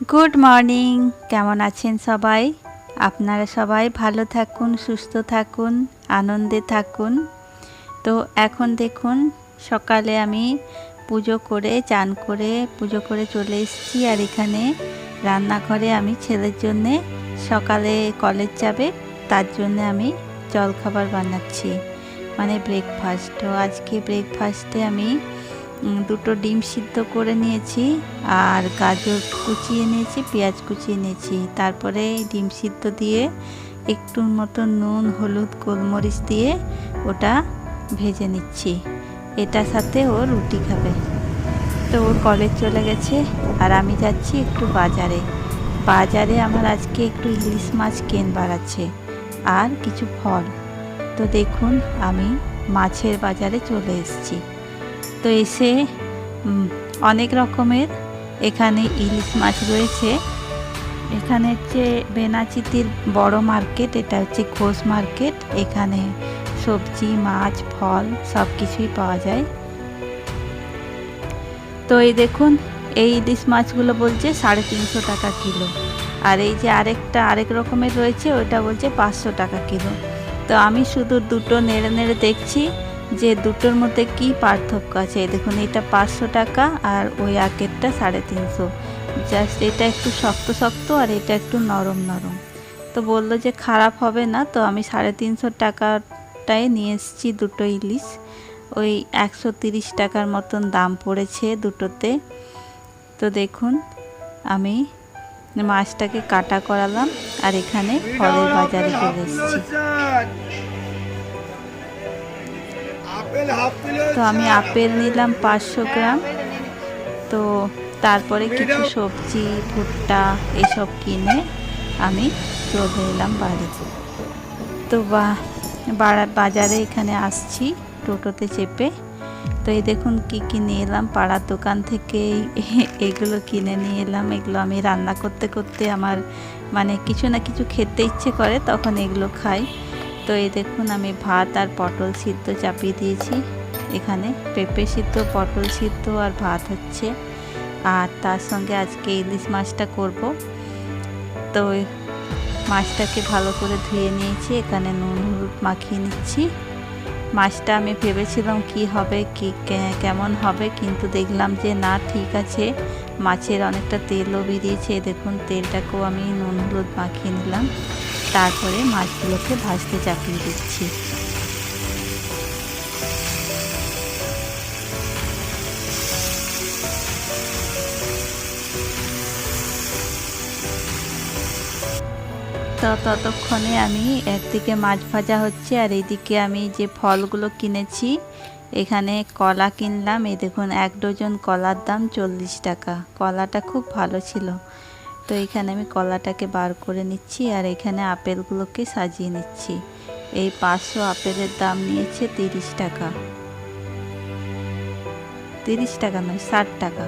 Good morning কেমন আছেন সবাই? আপনারা সবাই ভালো থাকুন, সুস্থ থাকুন, আনন্দে থাকুন। তো এখন দেখুন, সকালে আমি পুজো করে, চান করে, পুজো করে চলে এসেছি। আর এখানে রান্নাঘরে আমি ছেলের জন্যে সকালে কলেজ যাবে তার জন্য আমি জলখাবার বানাচ্ছি। মানে ব্রেকফাস্ট তো আজকে ব্রেকফাস্টে আমি দুটো ডিম সিদ্ধ করে নিয়েছি আর গাজর কুচিয়ে নিয়েছি পেঁয়াজ কুচিয়ে নিয়েছি তারপরে ডিম সিদ্ধ দিয়ে একটু মতো নুন, হলুদ, গোলমরিচ দিয়ে ওটা ভেজে নিচ্ছি। এটার সাথে ও রুটি খাবে। তো ওর কলেজ চলে গেছে আর আমি যাচ্ছি একটু বাজারে। বাজারে আমার আজকে একটু ইলিশ মাছ কেনবার আছে আর কিছু ফল। তো দেখুন, আমি মাছের বাজারে চলে এসেছি। তো এসে অনেক রকমের এখানে ইলিশ মাছ রয়েছে। এখানে হচ্ছে বেনাচিতির বড় মার্কেট, এটা হচ্ছে ঘোষ মার্কেট। এখানে সবজি, মাছ, ফল সব কিছুই পাওয়া যায়। তো এই দেখুন, এই ইলিশ মাছগুলো বলছে সাড়ে তিনশো টাকা কিলো। আর এই যে আরেকটা, আরেক রকমের রয়েছে ওটা বলছে পাঁচশো টাকা কিলো। তো আমি শুধু দুটো নেড়ে নেড়ে দেখছি যে দুটোর মধ্যে কি পার্থক্য আছে? দেখুন, এটা পাঁচশো টাকা আর ওই আগেরটা সাড়ে তিনশো। জাস্ট এটা একটু শক্ত শক্ত আর এটা একটু নরম নরম। তো বলল যে খারাপ হবে না, তো আমি সাড়ে তিনশো টাকাটায় নিয়ে এসেছি দুটো ইলিশ। ওই একশো তিরিশ টাকার মতন দাম পড়েছে দুটোতে। তো দেখুন, আমি মাছটাকে কাটা করালাম আর এখানে ফলের বাজারে চলে এসেছি। তো আমি আপেল নিলাম পাঁচশো গ্রাম। তো তারপরে কিছু সবজি, ভুট্টা এসব কিনে আমি চলে এলাম বাড়ি তো বাজারে এখানে আসছি, টোটোতে চেপে। তো এই দেখুন কি কি নিয়ে এলাম। পাড়ার দোকান থেকে এগুলো কিনে নিয়ে এলাম। এগুলো আমি রান্না করতে করতে আমার মানে কিছু না কিছু খেতে ইচ্ছে করে, তখন এগুলো খাই। তো এই দেখুন, আমি ভাত আর পটল সিদ্ধ চাপিয়ে দিয়েছি। এখানে পেঁপে সিদ্ধ, পটল সিদ্ধ আর ভাত হচ্ছে। আর তার সঙ্গে আজকে ইলিশ মাছটা করব। তো মাছটাকে ভালো করে ধুয়ে নিয়েছি। এখানে নুন, হলুদ মাখিয়ে নিচ্ছি। মাছটা আমি ভেবেছিলাম কি হবে, কি কেমন হবে, কিন্তু দেখলাম যে না, ঠিক আছে। মাছের অনেকটা তেলও বেরিয়েছে। দেখুন, তেলটাকেও আমি নুন, হলুদ মাখিয়ে নিলাম। তারপরে মাছগুলোকে ভাজতে চাপিয়ে দিচ্ছি। তো ততক্ষণে আমি একদিকে মাছ ভাজা হচ্ছে আর এইদিকে আমি যে ফলগুলো কিনেছি, এখানে কলা কিনলাম। এই দেখুন, এক ডজন কলার দাম চল্লিশ টাকা। কলাটা খুব ভালো ছিল। তো এখানে আমি কলাটাকে বার করে নিচ্ছি আর এখানে আপেলগুলোকে সাজিয়ে নিচ্ছি। এই পাঁচশো আপেলের দাম নিয়েছে তিরিশ টাকা। তিরিশ টাকা নয়, ষাট টাকা,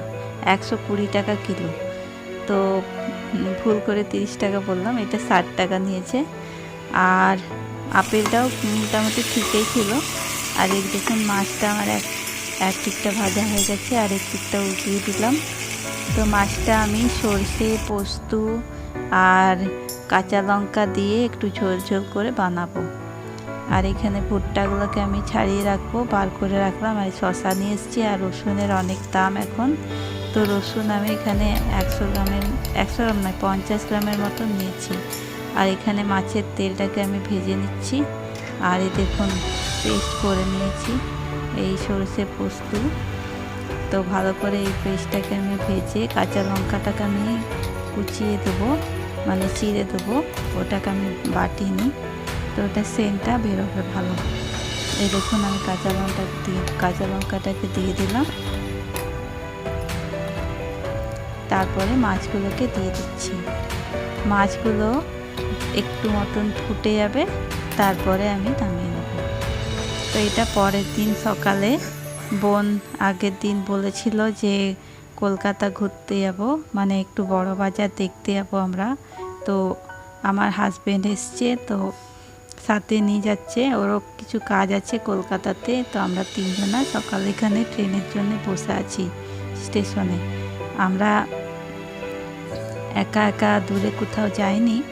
একশো কুড়ি টাকা কিলো। তো ভুল করে তিরিশ টাকা বললাম, এটা ষাট টাকা নিয়েছে। আর আপেলটাও মোটামুটি ঠিকই ছিল। আর এই দেখুন, মাছটা আমার এক এক দিকটা ভাজা হয়ে গেছে, আর এক দিকটা উঠিয়ে দিলাম। তো মাছটা আমি সর্ষে, পোস্ত আর কাঁচা লঙ্কা দিয়ে একটু ঝোল ঝোল করে বানাবো। আর এখানে ভুট্টাগুলোকে আমি ছাড়িয়ে রাখব, বার করে রাখলাম। আর শশা নিয়ে এসেছি আর রসুনের অনেক দাম এখন। তো রসুন আমি এখানে একশো গ্রামের, একশো গ্রাম নয়, পঞ্চাশ গ্রামের মতো নিয়েছি। আর এখানে মাছের তেলটাকে আমি ভেজে নিচ্ছি। আর এই দেখুন, পেস্ট করে নিয়েছি এই সরষে, পোস্ত। তো ভালো করে এই পেস্টটাকে আমি ভেজে কাঁচা লঙ্কাটাকে আমি কুচিয়ে দেবো মানে চিড়ে দেবো। ওটাকে আমি বাটিনি, তো ওটা সেন্টটা বেরোবে ভালো। এই দেখুন আমি কাঁচা লঙ্কা দিয়ে, কাঁচা লঙ্কাটাকে দিয়ে দিলাম। তারপরে মাছগুলোকে দিয়ে দিচ্ছি। মাছগুলো একটু মতন ফুটে যাবে, তারপরে আমি নামিয়ে নেব। তো এটা পরের দিন সকালে বোন আগের দিন বলেছিল যে কলকাতা ঘুরতে যাব মানে একটু বড় বাজার দেখতে যাব আমরা। তো আমার হাজবেন্ড এসছে, তো সাথে নিয়ে যাচ্ছে। ওরও কিছু কাজ আছে কলকাতাতে, তো আমরা তিনজনা সকালে এখানে ট্রেনের জন্য বসে আছি স্টেশনে। আমরা একা একা দূরে কোথাও যাইনি।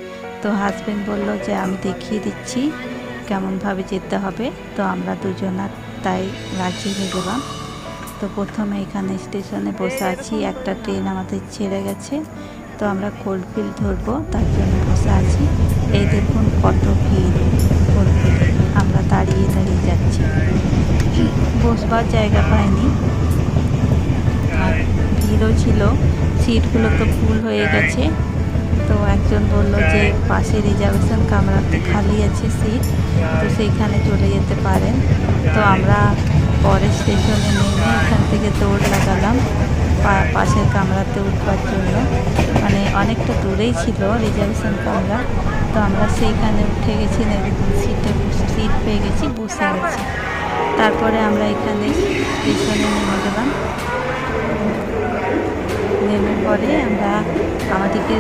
তো হাজবেন্ড বলল যে, আমি দেখিয়ে দিচ্ছি, কেমনভাবে যেতে হবে। তো আমরা দুজনা তাই রাজি হয়ে গেলাম। তো প্রথমে এখানে স্টেশনে বসে আছি। একটা ট্রেন আমাদের ছেড়ে গেছে। তো আমরা কোল্ডফিল্ড ধরবো, তার জন্য বসে আছি। এই দেখুন কত ভিড় কোল্ডফিল্ডে আমরা দাঁড়িয়ে দাঁড়িয়ে যাচ্ছি। বসবার জায়গা পাইনি। আর ভিড়ও ছিল। সিটগুলো তো ফুল হয়ে গেছে। তো একজন বলল যে পাশে রিজার্ভেশন কামরাতে খালি আছে সিট তো সেইখানে চলে যেতে পারেন। তো আমরা পরের স্টেশনে নেমে এখান থেকে দৌড় লাগালাম পাশের কামরাতে উঠবার জন্য। মানে অনেকটা দূরেই ছিল রিজার্ভেশন কামরা। তো আমরা সেইখানে উঠে গেছি সিটে সিট পেয়ে গেছি বসে গেছি তারপরে আমরা এখানে স্টেশনে নেমে গেলাম। নেমে পরে আমরা আমাদেরকে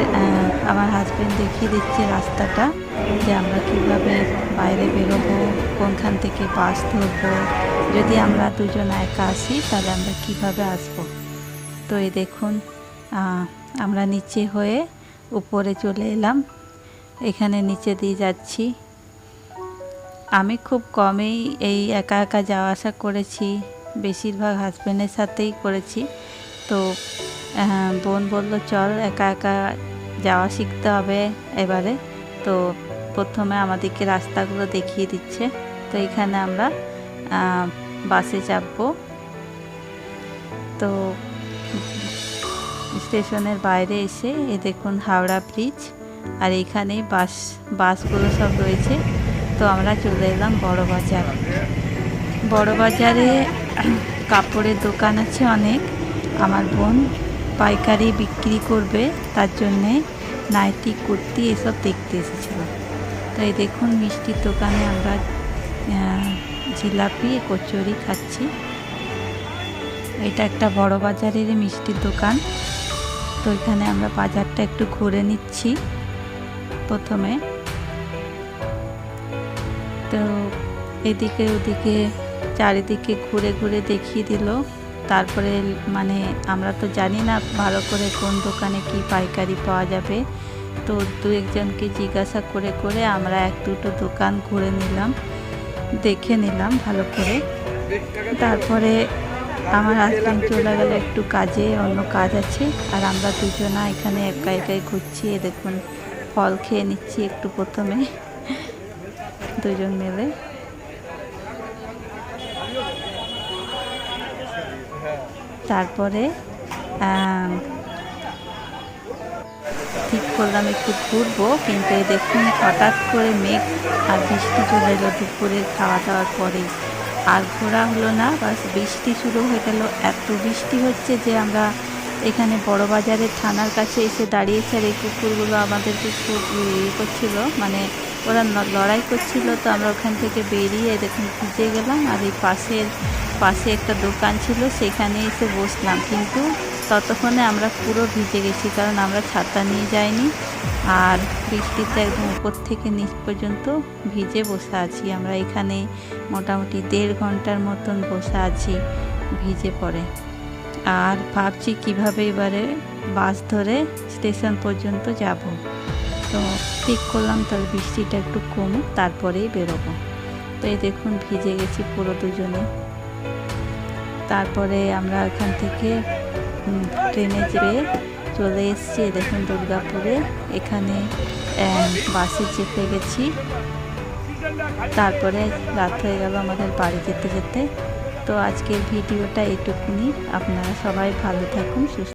আমার হাজবেন্ড দেখিয়ে দিচ্ছে রাস্তাটা যে আমরা কীভাবে বাইরে বেরোবো, কোনখান থেকে বাস ধরবো। যদি আমরা দুজন একা আসি তাহলে আমরা কীভাবে আসব? তো এই দেখুন আমরা নিচে হয়ে উপরে চলে এলাম। এখানে নিচে দিয়ে যাচ্ছি। আমি খুব কমেই এই একা একা যাওয়া আসা করেছি। বেশিরভাগ হাজব্যান্ডের সাথেই করেছি। তো বোন বলল, চল, একা একা যাওয়া শিখতে হবে এবারে। তো প্রথমে আমাদেরকে রাস্তাগুলো দেখিয়ে দিচ্ছে। তো এখানে আমরা বাসে চাপবো। তো স্টেশনের বাইরে এসে এ দেখুন হাওড়া ব্রিজ, আর এইখানেই বাস, বাসগুলো সব রয়েছে। তো আমরা চলে এলাম বড় বাজার। বড় বাজারে কাপড়ের দোকান আছে অনেক। আমার বোন পাইকারি বিক্রি করবে, তার জন্যে নাইটি, কুর্তি এসব দেখতে এসেছিল। তো এই দেখুন মিষ্টির দোকানে আমরা জিলাপি, কচুরি খাচ্ছি। এটা একটা বড় বাজারের মিষ্টির দোকান। তো এখানে আমরা বাজারটা একটু ঘুরে নিচ্ছি প্রথমে। তো এদিকে ওদিকে চারিদিকে ঘুরে ঘুরে দেখিয়ে দিল। তারপরে মানে আমরা তো জানি না ভালো করে কোন দোকানে কি পাইকারি পাওয়া যাবে। তো দু একজনকে জিজ্ঞাসা করে করে আমরা এক দুটো দোকান ঘুরে নিলাম, দেখে নিলাম ভালো করে। তারপরে আমার হাজব্যান্ড চলে গেল, একটু কাজে, অন্য কাজ আছে। আর আমরা দুজনা এখানে একা একাই ঘুরছি দেখুন, ফল খেয়ে নিচ্ছি একটু প্রথমে। দুজন মিলে। তারপরে ঠিক করলাম একটু ঘুরবো, কিন্তু দেখুন হঠাৎ করে মেঘ আর বৃষ্টি চলে এলো দুপুরে খাওয়া দাওয়ার পরে। আর ঘোরা হলো না, বাস বৃষ্টি শুরু হয়ে গেল। এত বৃষ্টি হচ্ছে যে আমরা এখানে বড় বাজারের থানার কাছে এসে দাঁড়িয়েছে আর এই কুকুরগুলো আমাদেরকে খুব ইয়ে করছিল মানে ওরা লড়াই করছিল, তো আমরা ওখান থেকে বেরিয়ে দেখুন ভিজে গেলাম, আর এই পাশের, পাশে একটা দোকান ছিল, সেখানে এসে বসলাম। কিন্তু ততক্ষণে আমরা পুরো ভিজে গেছি, কারণ আমরা ছাতা নিয়ে যাইনি, আর বৃষ্টিতে একদম উপর থেকে নিচ পর্যন্ত ভিজে বসে আছি। আমরা এখানে মোটামুটি দেড় ঘণ্টার মতন বসে আছি, ভিজে পড়ে। আর ভাবছি কীভাবে এবারে বাস ধরে স্টেশন পর্যন্ত যাব। তো ঠিক করলাম, তাহলে বৃষ্টিটা একটু কমুক, তারপরেই বেরোবো। তো এই দেখুন, ভিজে গেছি পুরো দুজনে। তারপরে আমরা এখান থেকে ট্রেনে যেয়ে চলে এসেছি দেখুন দুর্গাপুরে। এখানে বাসে চেপে গেছি। তারপরে রাত হয়ে গেল আমাদের বাড়ি যেতে যেতে। তো আজকের ভিডিওটা এইটুকুনি আপনারা সবাই ভালো থাকুন, সুস্থ